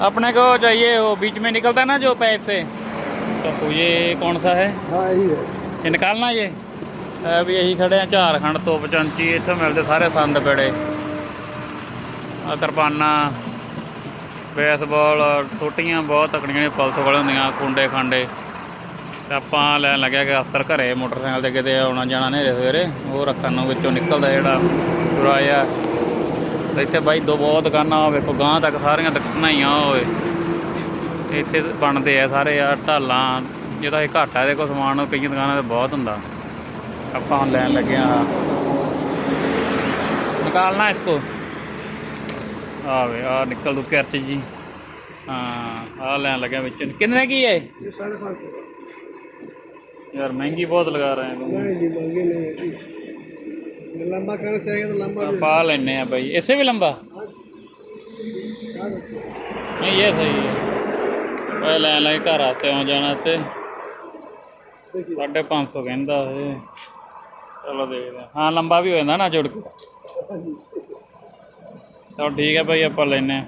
अपने को चाहिए वो बीच में निकलता है ना जो पाइप से तो ये कौन सा है हाँ यही है ਇਹ ਨਿਕਾਲਣਾ ਜੇ ਇਹ ਵੀ ਅਸੀਂ ਖੜੇ ਆ ਝਾਰਖੰਡ ਤੋਂ ਪਚੰਚੀ ਇੱਥੇ ਮਿਲਦੇ ਸਾਰੇ ਸੰਦ ਬੇੜੇ ਆ ਕਿਰਪਾਨਾਂ ਬੇਸਬਾਲ ਛੋਟੀਆਂ ਬਹੁਤ ਤਕੜੀਆਂ ਨੇ ਪਲਸ ਵਾਲੇ ਹੁੰਦੀਆਂ ਕੁੰਡੇ ਖਾਂਡੇ ਤੇ ਆਪਾਂ ਲੈਣ ਲੱਗਿਆ ਕਿ ਅਸਤਰ ਘਰੇ ਮੋਟਰਸਾਈਕਲ ਤੇ ਕਿਤੇ ਆਉਣਾ ਜਾਣਾ ਨੇਰੇ ਸਵੇਰੇ ਉਹ ਰੱਖਣ ਨੂੰ ਵਿੱਚੋਂ ਨਿਕਲਦਾ ਜਿਹੜਾ ਚੁਰਾਇਆ ਤੇ ਇੱਥੇ ਬਾਈ ਦੋ ਬਹੁਤ ਦੁਕਾਨਾਂ ਹੋਵੇ ਕੋ ਗਾਂ ਤੱਕ ਸਾਰੀਆਂ ਦੁਕਾਨਾਂ ਹੀ ਆ ਹੋਵੇ ਇੱਥੇ ਬਣਦੇ ਆ ਸਾਰੇ ਆ ਢਾਲਾਂ ਜਿਹਦਾ ਇਹ ਘਾਟਾ ਇਹਦੇ ਕੋ ਸਮਾਨ ਕਈ ਦੁਕਾਨਾਂ ਤੇ ਬਹੁਤ ਹੁੰਦਾ। ਆਪਾਂ ਹੁਣ ਲੈਣ ਲੱਗੇ ਆ। ਨਿਕਾਲਣਾ ਇਸ ਕੋ। ਆਵੇ ਆ ਨਿਕਲ ਦੂ ਕਿਰਚ ਜੀ। ਹਾਂ ਆ ਲੈਣ ਲੱਗਿਆ ਵਿੱਚ। ਕਿੰਨੇ ਕੀ ਹੈ ਯਾਰ ਮਹਿੰਗੀ ਬਹੁਤ ਲਗਾ ਰਹੇ ਹੋ ਨਹੀਂ ਜੀ ਮਹਿੰਗੇ ਨਹੀਂ है जी ये लंबा करना चाहेगा तो लंबा भी ਪਾ ਲੈਨੇ ਆ ਬਾਈ ਇਸੇ ਵੀ ਲੰਬਾ क्या करते हैं? ਨਹੀਂ ਇਹ ਸਹੀ ਹੈ ਉਹ ਲੈਣ ਲੱਗੇ ਘਰ ਆਤੇ ਆਉਂ ਜਾਣਾ ਤੇ देखिए ਸਾਢੇ 500 ਕਹਿੰਦਾ ਇਹ ਚਲੋ ਦੇਖਦੇ ਹਾਂ ਹਾਂ ਲੰਬਾ ਵੀ ਹੋ ਜਾਂਦਾ ਨਾ ਜੁੜ ਕੇ हाँ जी ਚਲੋ ਠੀਕ ਹੈ ਭਾਈ ਆਪਾਂ ਲੈਨੇ